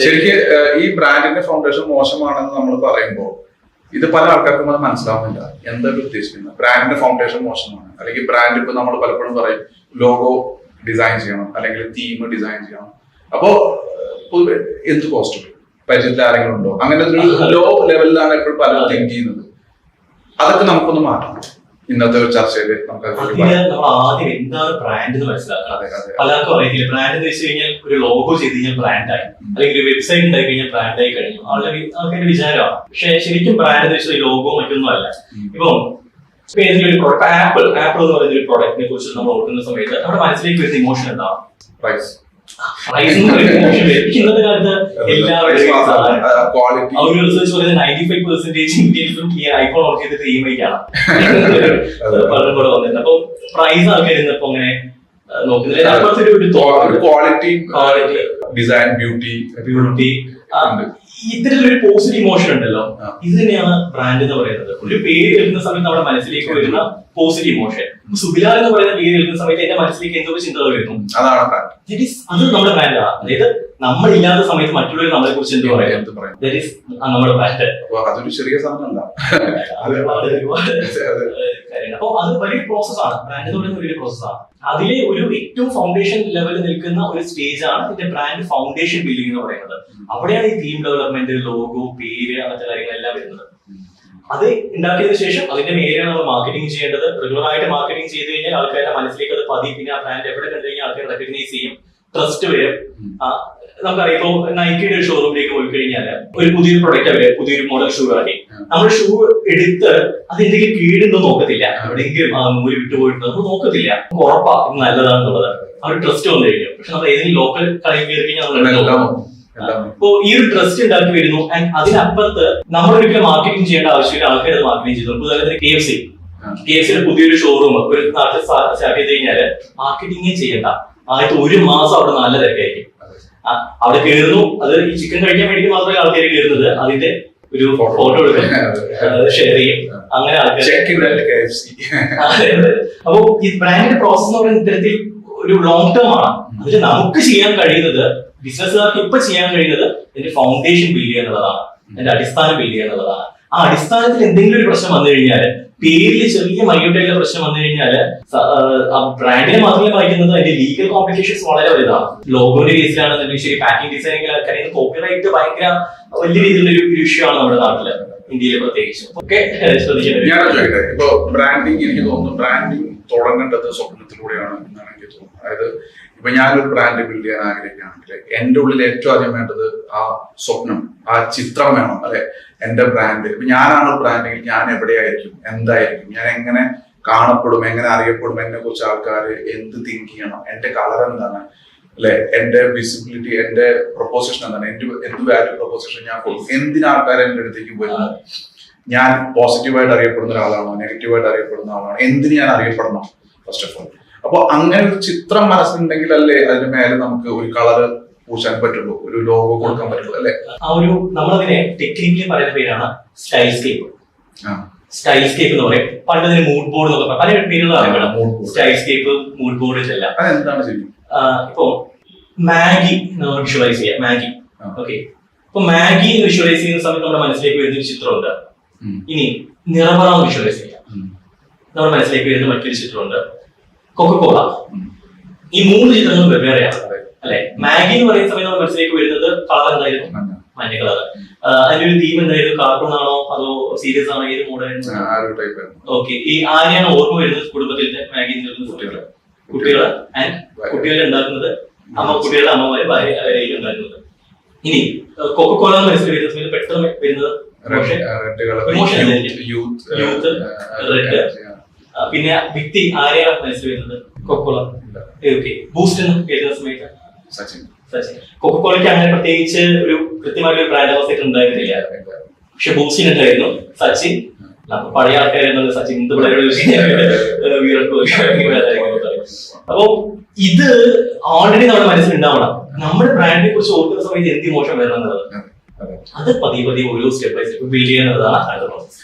ശരിക്ക് ഈ ബ്രാൻഡിന്റെ ഫൗണ്ടേഷൻ മോശമാണെന്ന് നമ്മൾ പറയുമ്പോൾ ഇത് പല ആൾക്കാർക്കും അത് മനസ്സിലാവുന്നില്ല. എന്താ ഉദ്ദേശിക്കുന്നത്? ബ്രാൻഡിന്റെ ഫൗണ്ടേഷൻ മോശമാണ്. അല്ലെങ്കിൽ ബ്രാൻഡ് ഇപ്പൊ നമ്മൾ പലപ്പോഴും പറയും ലോഗോ ഡിസൈൻ ചെയ്യണം. അല്ലെങ്കിൽ തീം ഡിസൈൻ ചെയ്യണം. അപ്പോ പൊതുവെ എന്ത് കോസ്റ്റ് പരിചയത്തിൽ ആരെങ്കിലും ഉണ്ടോ? അങ്ങനെ ഒരു ലോ ലെവലിലാണ് എപ്പോഴും പലരും തിങ്ക് ചെയ്യുന്നത്. അതൊക്കെ നമുക്കൊന്ന് മാറ്റണം. ഇന്നത്തെ ഒരു ചർച്ചയിൽ ആദ്യം എന്താണ് ബ്രാൻഡ് എന്ന് മനസ്സിലാക്കണം. പലർക്കും ബ്രാൻഡ് എന്ന് വെച്ച് കഴിഞ്ഞാൽ ഒരു ലോഗോ ചെയ്ത് കഴിഞ്ഞാൽ ബ്രാൻഡായി അല്ലെങ്കിൽ ഒരു വെബ്സൈറ്റ് ഉണ്ടായി കഴിഞ്ഞാൽ ബ്രാൻഡായി കഴിഞ്ഞു. വി- ആൾക്കാരുടെ വിചാരമാണ്. പക്ഷെ ശരിക്കും ബ്രാൻഡ് എന്ന് വെച്ചാൽ ലോഗോ മറ്റൊന്നും അല്ല. ഇപ്പം ഇപ്പൊ ഏതെങ്കിലും ഒരു പ്രോഡക്റ്റ് ആപ്പിൾ ആപ്പിൾ എന്ന് പറയുന്ന ഒരു പ്രോഡക്റ്റിനെ കുറിച്ച് നമ്മൾ ഓർക്കുന്ന സമയത്ത് നമ്മുടെ മനസ്സിലേക്ക് വരുന്ന ഇമോഷൻ എന്താണ്? പ്രൈസ് ഐഫോൺ ചെയ്തിട്ട് ഇ കൂടെ വന്നിട്ടുണ്ട്. അപ്പൊ പ്രൈസ് ആൾക്കാർ ഇന്നിപ്പോ അങ്ങനെ ക്വാളിറ്റി ഡിസൈൻ ബ്യൂട്ടി ബ്യൂട്ടി ഇത്തരത്തിലൊരു പോസിറ്റീവ് ഇമോഷൻ ഉണ്ടല്ലോ. ഇത് തന്നെയാണ് ബ്രാൻഡ് എന്ന് പറയുന്നത്. ഒരു പേര് കേൾക്കുന്ന സമയത്ത് നമ്മുടെ മനസ്സിലേക്ക് വരുന്ന പോസിറ്റീവ് ഇമോഷൻ സുബിലാൽ എന്ന് പറയുന്ന പേര് കേൾക്കുന്ന സമയത്ത് എന്റെ മനസ്സിലേക്ക് എന്തൊക്കെ ചിന്തകൾ വരുന്നു? അതാണ് അത് നമ്മുടെ ബ്രാൻഡാണ് അതായത് നമ്മളില്ലാത്ത സമയത്ത് മറ്റുള്ളവർ നമ്മളെ കുറിച്ച് എന്ത് പറയാം? ദാറ്റ് ഈസ് നമ്മുടെ ബ്രാൻഡ് അതൊരു ചെറിയ സാധനമല്ല അപ്പൊ അത് വലിയൊരു പ്രോസസ്സാണ് ബ്രാൻഡ് എന്ന് പറയുന്നത് വലിയൊരു പ്രോസസ്സാണ് അതിലെ ഒരു ഏറ്റവും ഫൗണ്ടേഷൻ ലെവലിൽ നിൽക്കുന്ന ഒരു സ്റ്റേജ് ആണ് ഇതിന്റെ ബ്രാൻഡ് ഫൗണ്ടേഷൻ ബിൽഡിംഗ് എന്ന് പറയുന്നത്. അവിടെയാണ് ഈ തീം ഡെവലപ്മെന്റ് ലോഗോ പേര് അങ്ങനത്തെ കാര്യങ്ങളെല്ലാം വരുന്നത്. അത് ഉണ്ടാക്കിയതിനു ശേഷം അതിന്റെ മേലെയാണ് നമ്മൾ മാർക്കറ്റിംഗ് ചെയ്യേണ്ടത്. റെഗുലർ ആയിട്ട് മാർക്കറ്റിംഗ് ചെയ്ത് കഴിഞ്ഞാൽ ആൾക്കാരുടെ മനസ്സിലേക്ക് അത് പതി. പിന്നെ ആ ബ്രാൻഡ് എവിടെ കണ്ടു കഴിഞ്ഞാൽ ആൾക്കാർ റെക്കഗ്നൈസ് ചെയ്യും. ട്രസ്റ്റ് വരും. നമുക്കറിയാം. ഇപ്പൊ നൈക്കിയുടെ ഒരു ഷോറൂമിലേക്ക് പോയി കഴിഞ്ഞാൽ ഒരു പുതിയൊരു പ്രൊഡക്റ്റ് അവർ പുതിയൊരു മോഡൽ ഷൂ ഇറങ്ങി നമ്മൾ ഷൂ എടുത്ത് അത് എന്തെങ്കിലും കീഴുണ്ടോ നോക്കത്തില്ല. എവിടെയെങ്കിലും ആ നൂൽ വിട്ടുപോയിട്ടുണ്ടോ നമ്മൾ നോക്കത്തില്ല. ഉറപ്പാ നല്ലതാണെന്നുള്ളത്. ആ ഒരു ട്രസ്റ്റ് വന്നു കഴിഞ്ഞു. പക്ഷെ നമ്മൾ ഏതെങ്കിലും ലോക്കൽ കടയിൽ കയറി കഴിഞ്ഞാൽ നമ്മൾ ഇപ്പോ ഈ ഒരു ട്രസ്റ്റ് ഉണ്ടാക്കി വരുന്നു. ആൻഡ് അതിനപ്പുറത്ത് നമ്മൾ ഒരിക്കലും മാർക്കറ്റിംഗ് ചെയ്യേണ്ട ആവശ്യമില്ല. ആൾക്കാർ മാർക്കറ്റിംഗ് ചെയ്തു. ഉദാഹരണത്തിന് K F C K F സിയുടെ പുതിയൊരു ഷോറൂം ഒരു നാട്ടിൽ സ്റ്റാർട്ട് ചെയ്ത് കഴിഞ്ഞാൽ മാർക്കറ്റിംഗ് ചെയ്യേണ്ട. ആദ്യത്തെ ഒരു മാസം അവിടെ നല്ല തിരക്കായിരിക്കും. അവിടെ കയറുന്നു. അത് ഈ ചിക്കൻ കഴിക്കാൻ വേണ്ടി മാത്രമേ ആൾക്കാർ കയറുന്നത്. അതിന്റെ ഒരു. ഫോട്ടോ എടുക്കും ഷെയർ ചെയ്യും. അങ്ങനെ ആൾക്കാർ. അപ്പൊ ഈ ബ്രാൻഡിന്റെ പ്രോസസ് എന്ന് പറയുന്ന ഇത്തരത്തിൽ ഒരു ലോങ് ടേം ആണ്. അതിൽ നമുക്ക് ചെയ്യാൻ കഴിയുന്നത് ബിസിനസ്സുകാർക്ക് ഇപ്പൊ ചെയ്യാൻ കഴിയുന്നത് എന്റെ ഫൗണ്ടേഷൻ ബിൽഡ് ചെയ്യുക എന്നുള്ളതാണ്. അതിന്റെ അടിസ്ഥാനം ബിൽഡ് ചെയ്യുക എന്നുള്ളതാണ്. ആ അടിസ്ഥാനത്തിൽ എന്തെങ്കിലും ഒരു പ്രശ്നം വന്നു കഴിഞ്ഞാൽ പേരിൽ ചെറിയ മൈന്യൂട്ടായിട്ടുള്ള പ്രശ്നം വന്നു കഴിഞ്ഞാൽ ആ ബ്രാൻഡിനെ മാത്രമേ വായിക്കുന്നത് അതിന്റെ ലീഗൽ കോംപ്ലിക്കേഷൻസ് വളരെ വലുതാണ്. ലോഗോന്റെ കേസിലാണെന്നുണ്ടെങ്കിൽ ശരി പാക്കിംഗ് ഡിസൈനിങ് കാര്യം കോപ്പിറൈറ്റ് ഭയങ്കര വലിയ രീതിയിലുള്ള ഒരു ഇഷ്യൂ ആണ് നമ്മുടെ നാട്ടിൽ. ഇന്ത്യയിൽ പ്രത്യേകിച്ച്. ഒക്കെ ശ്രദ്ധിക്കേണ്ട ഞാൻ ഒരു ചോദിക്കട്ടെ ഇപ്പൊ ബ്രാൻഡിങ് എനിക്ക് തോന്നുന്നു ബ്രാൻഡിങ് തുടങ്ങേണ്ടത് സ്വപ്നത്തിലൂടെയാണ് എന്നാണ് എനിക്ക് തോന്നുന്നത്. അതായത് ഇപ്പൊ ഞാനൊരു ബ്രാൻഡ് ബിൽഡ് ചെയ്യാൻ ആഗ്രഹിക്കുകയാണെങ്കിൽ എന്റെ ഉള്ളിൽ ഏറ്റവും ആദ്യം വേണ്ടത് ആ സ്വപ്നം ആ ചിത്രം വേണം അല്ലെ? എന്റെ ബ്രാൻഡ് ഇപ്പൊ ഞാനാണ് ബ്രാൻഡെങ്കിൽ ഞാൻ എവിടെയായിരിക്കും എന്തായിരിക്കും ഞാൻ എങ്ങനെ കാണപ്പെടും എങ്ങനെ അറിയപ്പെടും എന്നെ കുറിച്ച് ആൾക്കാർ എന്ത് തിങ്ക് ചെയ്യണം എന്റെ കളർ എന്താണ് അല്ലെ? എന്റെ വിസിബിലിറ്റി എന്റെ പ്രൊപ്പോസിഷൻ എന്താണ്? എന്റെ എന്ത് വാല്യൂ പ്രൊപ്പോസിഷൻ ഞാൻ കൊടുക്കും? എന്തിനാ ആൾക്കാർ എന്റെ അടുത്തേക്ക് വരുന്നത് ഞാൻ പോസിറ്റീവായിട്ട് അറിയപ്പെടുന്ന ഒരാളാണോ? നെഗറ്റീവായിട്ട് അറിയപ്പെടുന്ന ആളാണോ? എന്തിന് ഞാൻ അറിയപ്പെടണം? ഫസ്റ്റ് ഓഫ് ഓൾ അപ്പൊ അങ്ങനെ ഒരു ചിത്രം മനസ്സിലുണ്ടെങ്കിൽ അല്ലേ അതിന് മേലെ നമുക്ക് ഒരു കളറ് പൂശാൻ പറ്റുള്ളൂ? ഒരു ലോഗോ കൊടുക്കാൻ പറ്റുള്ളൂ അല്ലെ? ആ ഒരു നമ്മളതിനെ ടെക്നിക്കലി പറയുന്ന പേരാണ് ആ. സ്റ്റൈൽസ്കേപ്പ് എന്ന് പറയും. പണ്ട് ഇതിന് മൂഡ് ബോർഡ് എന്നൊക്കെ. പല പേരുകളാണ് board. സ്റ്റൈൽസ്കേപ്പ് മൂഡ് ബോർഡ് ഇതെല്ലാം. ഇപ്പോ മാഗി വിഷ്വലൈസ് ചെയ്യാം. മാഗി. ഓക്കെ ഇപ്പൊ മാഗി വിഷ്വലൈസ് ചെയ്യുന്ന സമയത്ത് നമ്മുടെ മനസ്സിലേക്ക് വരുന്ന ഒരു ചിത്രമുണ്ട്. ഇനി നിറമറ വിഷ്വലൈസ് ചെയ്യാം. നമ്മുടെ മനസ്സിലേക്ക് വരുന്ന മറ്റൊരു ചിത്രമുണ്ട്. കൊക്കക്കോള. ഈ മൂന്ന് ചിത്രങ്ങളും വെവ്വേറെയാണ്. അല്ലെ? മാഗി എന്ന് പറയുന്ന സമയത്ത് നമ്മുടെ മനസ്സിലേക്ക് വരുന്നത് കളർ എന്തായിരുന്നു? മഞ്ഞ. കളർ അതിന്റെ ഒരു തീം എന്തായിരുന്നു? കാർട്ടൂൺ ആണോ സീരിയസ് ആണ് ഏത് മോഡായിരുന്നു ഓക്കെ ഈ ആരെയാണ് ഓർമ്മ വരുന്നത് കുടുംബത്തിന്റെ മാഗി കുട്ടികളെ. ആൻഡ് കുട്ടികളെ. ഉണ്ടാക്കുന്നത് അമ്മ കുട്ടികളുടെ അമ്മമാര് ഭാര്യ അവരായിരിക്കും ഉണ്ടാക്കുന്നത്. ഇനി കൊക്കക്കോള എന്ന് മനസ്സിൽ വരുന്ന പെട്ടെന്ന് വരുന്നത്. യൂത്ത് റെഡ് പിന്നെ വ്യക്തി ആരെയാണ് മനസ്സിൽ വരുന്നത് കൊക്കോള ഓക്കെ ബൂസ്റ്റ് എന്ന് കേൾക്കുന്ന സമയത്ത്? സച്ചിൻ. സച്ചിൻ. കൊക്കോളയ്ക്ക് അങ്ങനെ പ്രത്യേകിച്ച് ഒരു കൃത്യമായിട്ട് ഒരു ബ്രാൻഡ് അവസ്ഥ ഉണ്ടായിരുന്നില്ല പക്ഷെ ബോക്സിംഗ് ഉണ്ടായിരുന്നു സച്ചിൻ അപ്പൊ പഴയ ആൾക്കാരെന്നത് സച്ചിൻ എന്ത് അപ്പൊ ഇത് ഓൾറെഡി നമ്മുടെ മനസ്സിൽ ഉണ്ടാവണം നമ്മുടെ ബ്രാൻഡിനെ കുറിച്ച് ഓർക്കുന്ന സമയത്ത് എന്ത് മോശം വരണം എന്നുള്ളത്. അത്. പതിയെ പതിയെ ഓരോ സ്റ്റെപ്പ് ബൈ സ്റ്റെപ്പ് ബിൽഡ് ചെയ്യുന്നതാണ് അടുത്ത പ്രോസസ്